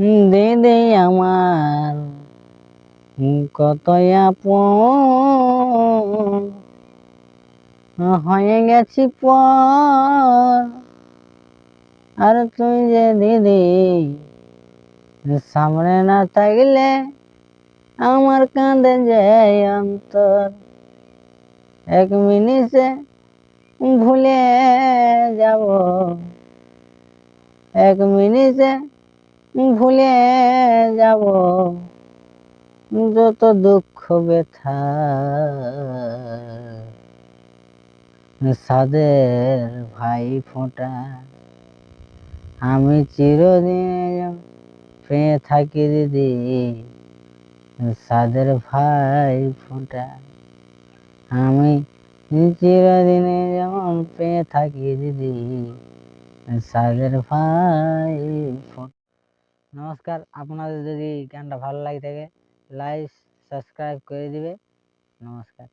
দিদি আমার কত আপন। হয়ে গেছি পর। আর তুই যে দিদি সামনে না থাকলে আমার কাঁদে যে অন্তর এক মিনিটে ভুলে যাব। এক মিনিটে ভুলে যাব। যত দুঃখ, ব্যথা সাদের ভাই ফোঁটা, আমি চিরদিন পেয়ে থাকি দিদি। সাদের ভাই ফোঁটা, আমি চিরদিনে যেমন পেয়ে থাকি দিদি। সাদের ভাই ফোঁটা। নমস্কার আপনাদের যদি গানটা ভালো লাগে থাকে লাইক সাবস্ক্রাইব করে দিবে নমস্কার